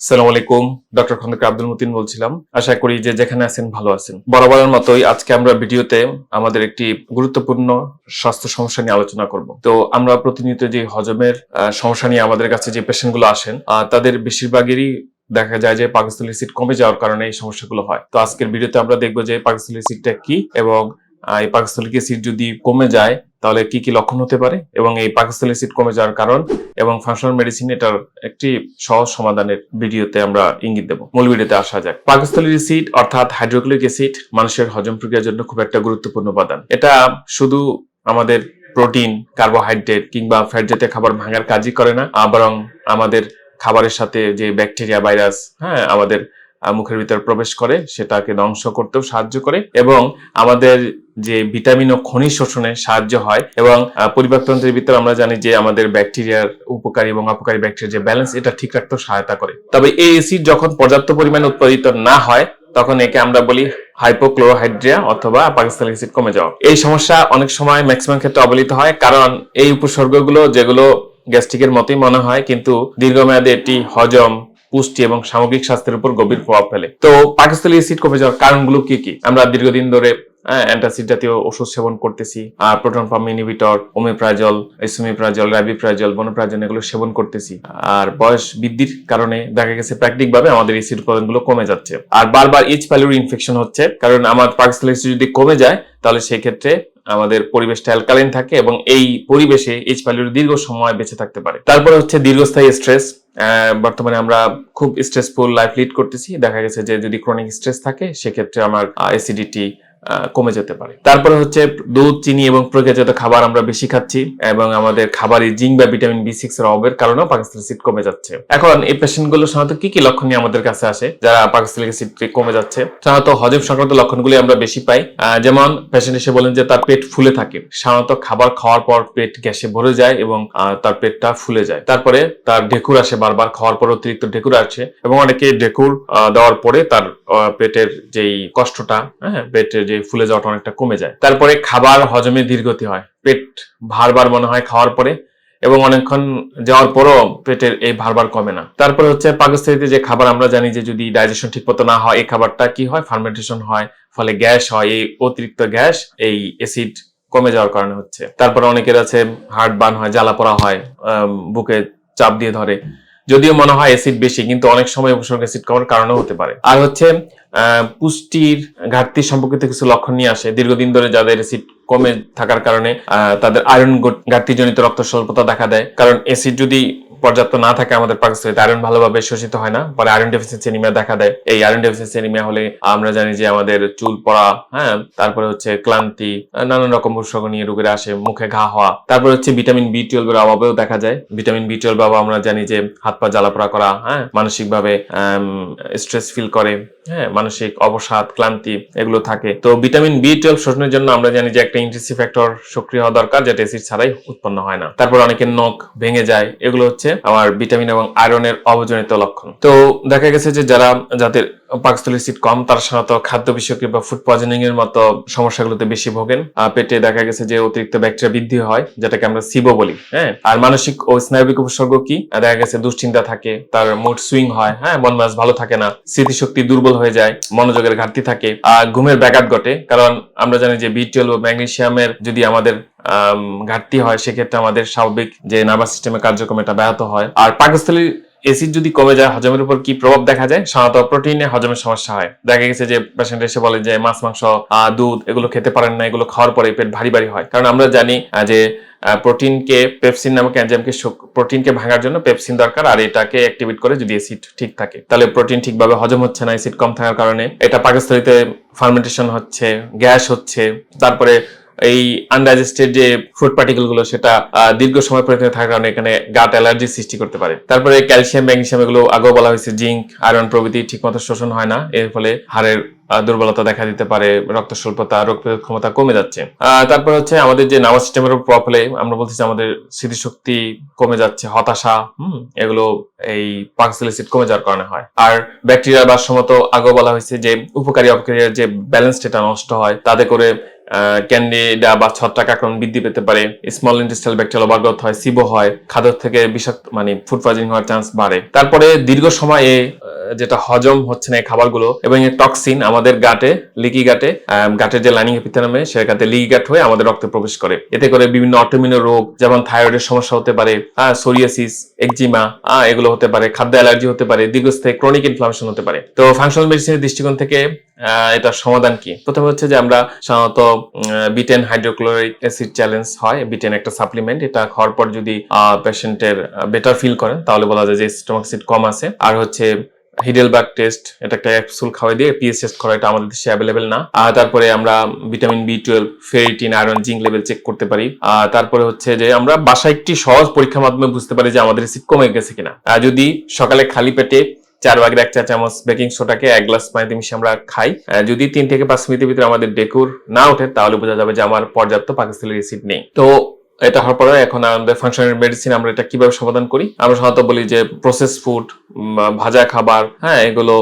সালাম আলাইকুম, ডক্টর খন্দকার আব্দুল মতিন বলছিলাম। আশা করি যে যেখানে আছেন ভালো আছেন। বরাবরের মতোই আজকে আমরা ভিডিওতে আমাদের একটি গুরুত্বপূর্ণ স্বাস্থ্য সমস্যা নিয়ে আলোচনা করব। তো আমরা প্রতিনিয়ত যে হজমের সমস্যা নিয়ে আমাদের কাছে যে পেশেন্টগুলো আসেন তাদের বেশিরভাগেরই দেখা যায় যে পাকস্থলী সিট কমে যাওয়ার কারণে এই সমস্যাগুলো হয়। তো আজকের ভিডিওতে আমরা দেখব যে পাকস্থলী সিটটা কি এবং এই পাকস্থলিক সিট যদি কমে যায় তাহলে কি কি লক্ষণ হতে পারে? এবং এই পাকস্থলী সিট কমে যাওয়ার কারণ এবং ফাংশনাল মেডিসিন এটার একটি সহজ সমাধানের ভিডিওতে আমরা ইঙ্গিত দেবো। মূল ভিডিওতে আসা যাক। পাকস্থলীর অ্যাসিড অর্থাৎ হাইড্রোক্লিক অ্যাসিড মানুষের হজম প্রক্রিয়ার জন্য খুব একটা গুরুত্বপূর্ণ উপাদান। এটা শুধু আমাদের প্রোটিন, কার্বোহাইড্রেট কিংবা ফ্যাট জাতীয় খাবার ভাঙার কাজই করে না বরং আমাদের খাবারের সাথে যে ব্যাকটেরিয়া, ভাইরাস হ্যাঁ আমাদের মুখের ভিতর প্রবেশ করে সেটাকে ধ্বংস করতেও সাহায্য করে এবং আমাদের যে ভিটামিন ও খনিজ শোষণে সাহায্য হয় এবং আহ, পরিপাকতন্ত্রের ভিতর আমরা জানি যে আমাদের ব্যাকটেরিয়ার উপকারী এবং অপকারী ব্যাকটেরিয়ার যে ব্যালেন্স এটা ঠিক রাখতেও সহায়তা করে। তবে এই অ্যাসিড যখন পর্যাপ্ত পরিমাণে উৎপাদিত না হয় তখন একে আমরা বলি হাইপোক্লোরোহাইড্রিয়া অথবা পাকিস্তানি অ্যাসিড কমে যাওয়া। এই সমস্যা অনেক সময় ম্যাক্সিমাম ক্ষেত্রে অবলিত হয় কারণ এই উপসর্গগুলো যেগুলো গ্যাস্ট্রিকের মতোই মনে হয় কিন্তু দীর্ঘমেয়াদে এটি হজম পুষ্টি এবং সামগ্রিক স্বাস্থ্যের উপর গভীর প্রভাব ফেলে। তো পাকিস্তানি অ্যাসিড কমে যাওয়ার কারণগুলো কি কি? আমরা দীর্ঘদিন ধরে অ্যান্টাসিড জাতীয় ওষুধ সেবন করতেছি, আর proton pump inhibitor omeprazole esomeprazole rabeprazole বনপ্রাজল এগুলো সেবন করতেছি। আর বয়স বৃদ্ধির কারণে দেখা গেছে প্র্যাকটিক ভাবে আমাদের এসিড উৎপাদনগুলো কমে যাচ্ছে। আর বারবার ইচ প্যালুরি ইনফেকশন হচ্ছে, কারণ আমার অ্যাসিড যদি কমে যায়, তাহলে সেই ক্ষেত্রে আমাদের পরিবেশটা অ্যালকালিন থাকে এবং এই পরিবেশে এইচ প্যালুরি দীর্ঘ সময় বেঁচে থাকতে পারে। তারপরে হচ্ছে দীর্ঘস্থায়ী স্ট্রেস বর্তমানে আমরা খুব স্ট্রেসফুল লাইফ লিড করতেছি। দেখা গেছে যে যদি ক্রনিক স্ট্রেস থাকে, সেক্ষেত্রে আমার অ্যাসিডিটি কমে যেতে পারে। তারপরে হচ্ছে দুধ, চিনি এবং প্রক্রিয়াজাত খাবার আমরা বেশি খাচ্ছি এবং আমাদের খাবারে জিঙ্ক বা ভিটামিন বি সিক্স এর অভাবের কারণেও পাকিস্তানি অ্যাসিড কমে যাচ্ছে। এখন এই পেশেন্টগুলো সাধারণত কি কি লক্ষণ নিয়ে আমাদের কাছে আসে? যারা পাকিস্তানি অ্যাসিড কমে যাচ্ছে, সাধারণত হজম সংক্রান্ত লক্ষণগুলি আমরা বেশি পাই। যেমন পেশেন্ট এসে বলেন যে তার পেট ফুলে থাকে। সাধারণত খাবার খাওয়ার পর পেট গ্যাসে ভরে যায় এবং তার পেটটা ফুলে যায়। তারপরে তার ঢেকুর আসে বারবার, খাওয়ার পর অতিরিক্ত ঢেকুর আসে এবং অনেকে ঢেকুর দেওয়ার পরে তার পেটের যেই কষ্টটা হ্যাঁ পেটের যে ফুলে যাওয়াটা অনেকটা কমে যায়। তারপরে খাবার হজমে ধীরগতি হয়। পেট ভারবার মনে হয় খাওয়ার পরে এবং অনেকক্ষণ যাওয়ার পরও পেটের এই ভারবার কমে না। তারপরে হচ্ছে পাকস্থলীতে যে খাবার আমরা জানি যে যদি ডাইজেশন ঠিক মতো না হয়, এই খাবারটা কি হয়? ফার্মেন্টেশন হয়, ফলে গ্যাস হয়, এই অতিরিক্ত গ্যাস, এই অ্যাসিড কমে যাওয়ার কারণে হচ্ছে। তারপরে অনেকের আছে হার্ট বার্ন হয়, জ্বালা পড়া হয় বুকে চাপ দিয়ে ধরে। যদিও মনে হয় অ্যাসিড বেশি, কিন্তু অনেক সময় উপসর্গ অ্যাসিড কমার কারণে হতে পারে। আর হচ্ছে পুষ্টির ঘাটতি সম্পর্কিত কিছু লক্ষণ নিয়ে আসে। দীর্ঘদিন ধরে যাদের অ্যাসিড কমে থাকার কারণে তাদের আয়রন ঘাটতিজনিত রক্ত স্বল্পতা দেখা দেয়। কারণ অ্যাসিড যদি পর্যাপ্ত না থাকে আমাদের পাকস্থলীতে আয়রন ভালোভাবে শোষিত হয় না। পরে আয়রন ডেফিসিয়েন্সি এনিমিয়া দেখা দেয়। এই আয়রন ডেফিসিয়েন্সি এনিমিয়া হলে আমরা জানি যে আমাদের চুল পড়া হ্যাঁ তারপরে হচ্ছে ক্লান্তি নানান রকম উপসর্গ নিয়ে রোগীরা আসে, মুখে ঘা হওয়া। তারপরে হচ্ছে ভিটামিন বি টুয়েলভ এর অভাবেও দেখা যায়। ভিটামিন বি টুয়েলভ অভাব আমরা জানি যে হাত পা জ্বালাপোড়া করা হ্যাঁ মানসিকভাবে স্ট্রেস ফিল করে হ্যাঁ মানসিক অবসাদ, ক্লান্তি, এগুলো থাকে। তো ভিটামিন বি টুয়েলভ শোষণের জন্য আমরা জানি যে একটা ইন্টেন্সিভ ফ্যাক্টর সক্রিয় হওয়া দরকার যেটা অ্যাসিড ছাড়াই উৎপন্ন হয় না। তারপর অনেকের নখ ভেঙে যায়, এগুলো হচ্ছে আমার ভিটামিন এবং আয়রনের অবজনিত লক্ষণ। তো দেখা গেছে যে যারা যাদের পাকস্থলী অ্যাসিড কম তারা সাধারণত খাদ্য বিষয়ক বা ফুড পয়জনিং এর মতো সমস্যাগুলোতে বেশি ভোগেন। পেটে দেখা গেছে যে অতিরিক্ত ব্যাকটেরিয়া বৃদ্ধি হয় যেটাকে আমরা সিবো বলি হ্যাঁ? আর মানসিক ও স্নায়বিক উপসর্গ কি? দেখা গেছে দুশ্চিন্তা থাকে তার মুড সুইং হয় হ্যাঁ? মন মাস ভালো থাকে না স্মৃতিশক্তি দুর্বল হয়ে যায় মনোযোগের ঘাটতি থাকে আর ঘুমের ব্যাঘাত ঘটে। কারণ আমরা জানি যে বি টুয়েলভ ও ম্যাগনেসিয়ামের যদি আমাদের আম, ঘাটতি হয়, সেক্ষেত্রে আমাদের স্বাভাবিক যে নার্ভাস সিস্টেমের কার্যক্রম এটা ব্যাহত হয়। আর পাকস্থলীর এসিড যদি কমে যায়, হজমের উপর কি প্রভাব দেখা যায়? সাধারণত প্রোটিনে হজমের সমস্যা হয়। দেখা গেছে যে পেশেন্ট এসে বলে যে মাছ, মাংস দুধ এগুলো খেতে পারেন না, এগুলো খাওয়ার পরে পেট ভারী ভারী হয়। কারণ আমরা জানি যে প্রোটিনকে পেপসিন নামক এনজাইমকে প্রোটিনকে ভাঙার জন্য পেপসিন দরকার, আর এটাকে অ্যাক্টিভেট করে যদি অ্যাসিড ঠিক থাকে। তাহলে প্রোটিন ঠিকভাবে হজম হচ্ছে না অ্যাসিড কম থাকার কারণে। এটা পাকস্থলীতে ফার্মেন্টেশন হচ্ছে, গ্যাস হচ্ছে, তারপরে এই আনডাইজেস্টেড যে ফুড পার্টিকেলগুলো সেটা দীর্ঘ সময় পর্যন্ত থাকার কারণে এখানে গাট অ্যালার্জি সৃষ্টি করতে পারে। তারপরে ক্যালসিয়াম ম্যাগনেসিয়াম এগুলো আগেও বলা হয়েছে জিঙ্ক আয়রন প্রভৃতি ঠিকমতো শোষণ হয় না। এর ফলে হাড়ের দুর্বলতা দেখা দিতে পারে, রক্ত স্বল্পতা, রোগ প্রতিরোধ ক্ষমতা কমে যাচ্ছে। তারপর হচ্ছে আমাদের যে নার্ভাস সিস্টেমের উপর ফেলে, আমরা বলতেছি আমাদের স্মৃতিশক্তি কমে যাচ্ছে, হতাশা, হুম, এগুলো এই পাকসিল অ্যাসিড কমে যাওয়ার কারণে হয়। আর ব্যাকটেরিয়া বা সম্মত আগে বলা হয়েছে যে উপকারী অপকারীর যে ব্যালেন্স এটা নষ্ট হয়, তাতে করে ক্যান্ডিডা বা ছত্রাক আক্রমণ বৃদ্ধি পেতে পারে। স্মল ইন্টেস্টাল ব্যাকটেরিয়াল ওভারগ্রোথ হয়, সিবো হয়। খাদ্য থেকে বিষাক্ত মানে ফুড পয়জনিং হওয়ার চান্স বাড়ে। তারপরে দীর্ঘ সময়ে যেটা হজম হচ্ছে না এই খাবারগুলো এবং এই টক্সিন আমাদের গাটে, লিকি গাটে গাটের যে লাইনিং এপিথেলামে সে গাতে লিকি গাট হয়ে আমাদের রক্তে প্রবেশ করে। এতে করে বিভিন্ন অটোমিনো রোগ, যেমন থাইরয়েডের সমস্যা হতে পারে সোরিয়াসিস একজিমা এগুলো হতে পারে, খাদ্য অ্যালার্জি হতে পারে, দীর্ঘস্থায়ী ক্রনিক ইনফ্লামেশন হতে পারে। তো ফাংশনাল মেডিসিনের দৃষ্টিকোণ থেকে এটার সমাধান কি? প্রথমে হচ্ছে যে আমরা সাধারণত বিটেন হাইড্রোক্লোরিক অ্যাসিড চ্যালেঞ্জ হয়। বিটেন একটা সাপ্লিমেন্ট এটা খাওয়ার পর যদি পেশেন্টের বেটার ফিল করেন, তাহলে বলা যায় যে স্টোমাক অ্যাসিড কম আছে। আর হচ্ছে হিডেলবার্গ টেস্ট এটা একটা ক্যাপসুল খাওয়াই দিয়ে পিএস টেস্ট করা, এটা আমাদের দেশে অ্যাভেলেবেল না। আর তারপরে আমরা vitamin B twelve ferritin iron zinc level check করতে পারি। আর তারপরে হচ্ছে যে আমরা বাসায় একটি সহজ পরীক্ষার মাধ্যমে বুঝতে পারি যে আমাদের অ্যাসিড কমে গেছে কিনা। আর যদি সকালে খালি পেটে চার ভাগের এক চা চামচ বেকিং সোডাকে এক গ্লাস পানিতে মিশিয়ে আমরা খাই যদি তিন থেকে পাঁচ মিনিটের ভিতরে আমাদের ডেকুর না ওঠে, তাহলে বোঝা যাবে যে আমার পর্যাপ্ত পাকিস্তানের অ্যাসিড নেই। তো এটা হওয়ার পরে এখন আমাদের ফাংশনাল মেডিসিন আমরা এটা কীভাবে সমাধান করি? আমরা সাধারণত বলি যে প্রসেস ফুড ভাজা খাবার হ্যাঁ এগুলো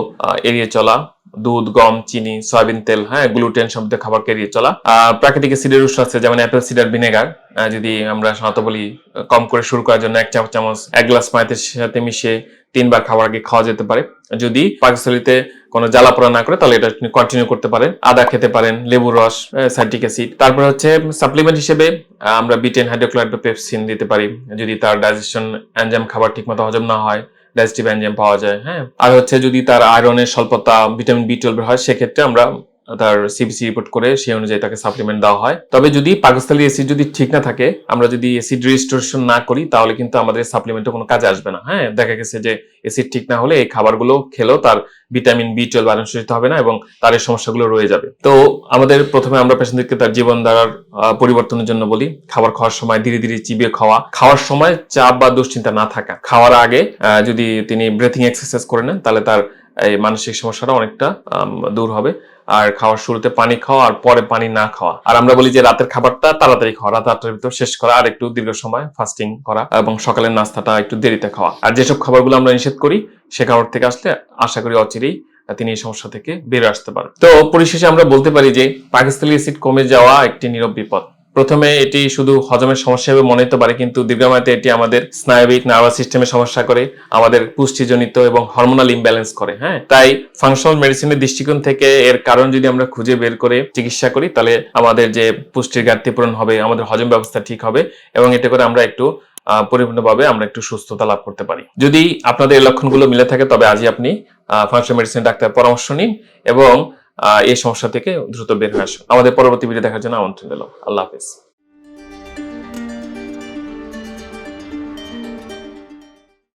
এড়িয়ে চলা দুধ গম চিনি সয়াবিন তেল হ্যাঁ গ্লুটেন সমৃদ্ধ খাবারকে এড়িয়ে চলা। আহ, প্রাকৃতিক সিডের উৎস আছে যেমন অ্যাপেল সিডার ভিনেগার যদি আমরা সাধারণত বলি কম করে শুরু করার জন্য এক চামচ চামচ এক গ্লাস পানিতে সাথে মিশিয়ে তিনবার খাবার আগে খাওয়া যেতে পারে। যদি পাকস্থলিতে কোনো জ্বালা পোড়া না করে তাহলে এটা কন্টিনিউ করতে পারেন। আদা খেতে পারেন লেবুর রস সাইট্রিক অ্যাসিড তারপর হচ্ছে সাপ্লিমেন্ট হিসেবে আমরা বিটেন হাইড্রোক্লোরাইড পেপসিন দিতে পারি। যদি তার ডাইজেশন এনজাইম খাবার ঠিকমতো হজম না হয় ডাইজেস্টিভ এনজাইম পাওয়া যায় হ্যাঁ? আর হচ্ছে যদি তার আয়রনের স্বল্পতা ভিটামিন বি টুয়েলভ হয়, সেক্ষেত্রে আমরা তার সিবিসি রিপোর্ট করে সেই অনুযায়ী তাকে সাপ্লিমেন্ট দেওয়া হয়। তবে যদি পাকস্থলী এসিড যদি ঠিক না থাকে আমরা যদি এসিড রেজিস্ট্রেশন না করি তাহলে কিন্তু আমাদের সাপ্লিমেন্টে কোনো কাজে আসবে না। হ্যাঁ দেখা গেছে যে এসিড ঠিক না হলে এই খাবারগুলো খেলেও তার ভিটামিন বি টুয়েলভ শোষিত হবে না এবং তার এই সমস্যাগুলো রয়ে যাবে। তো আমাদের প্রথমে আমরা পেশেন্টদেরকে তার জীবন ধারার আহ, পরিবর্তনের জন্য বলি। খাবার খাওয়ার সময় ধীরে ধীরে চিবিয়ে খাওয়া। খাওয়ার সময় চাপ বা দুশ্চিন্তা না থাকা। খাওয়ার আগে যদি তিনি ব্রেথিং এক্সারসাইজ করে নেন তাহলে তার এই মানসিক সমস্যাটা অনেকটা দূর হবে। আর খাওয়ার শুরুতে পানি খাওয়া আর পরে পানি না খাওয়া। আর আমরা বলি যে রাতের খাবারটা তাড়াতাড়ি খাওয়া রাত আটটার ভিতর শেষ করা আর একটু দীর্ঘ সময় ফাস্টিং করা এবং সকালের নাস্তাটা একটু দেরিতে খাওয়া। আর যেসব খাবারগুলো আমরা নিষেধ করি, সে খাবার থেকে আসলে আশা করি অচিরেই তিনি এই সমস্যা থেকে বেরিয়ে আসতে পারেন তো পরিশেষে আমরা বলতে পারি যে পাকিস্তানি অ্যাসিড কমে যাওয়া একটি নীরব বিপদ। প্রথমে এটি শুধু হজমের সমস্যা হিসেবে মনে হতে পারে, কিন্তু দীর্ঘমেয়াদে এটি আমাদের স্নায়বিক নার্ভাস সিস্টেমে সমস্যা করে, আমাদের পুষ্টিজনিত এবং হরমোনাল ইমব্যালেন্স করে হ্যাঁ? তাই ফাংশনাল মেডিসিনের দৃষ্টিকোণ থেকে এর কারণ যদি আমরা খুঁজে বের করে চিকিৎসা করি, তাহলে আমাদের যে পুষ্টির ঘাটতি পূরণ হবে, আমাদের হজম ব্যবস্থা ঠিক হবে এবং এতে করে আমরা একটু পরিপূর্ণভাবে আমরা একটু সুস্থতা লাভ করতে পারি। যদি আপনাদের এই লক্ষণগুলো মিলে থাকে, তবে আজই আপনি ফাংশনাল মেডিসিন ডাক্তার পরামর্শ নিন এবং এই সমস্যা থেকে দ্রুত বের হয়ে আসুন। আমাদের পরবর্তী ভিডিও দেখার জন্য আমন্ত্রণ দিলাম আল্লাহ হাফিজ।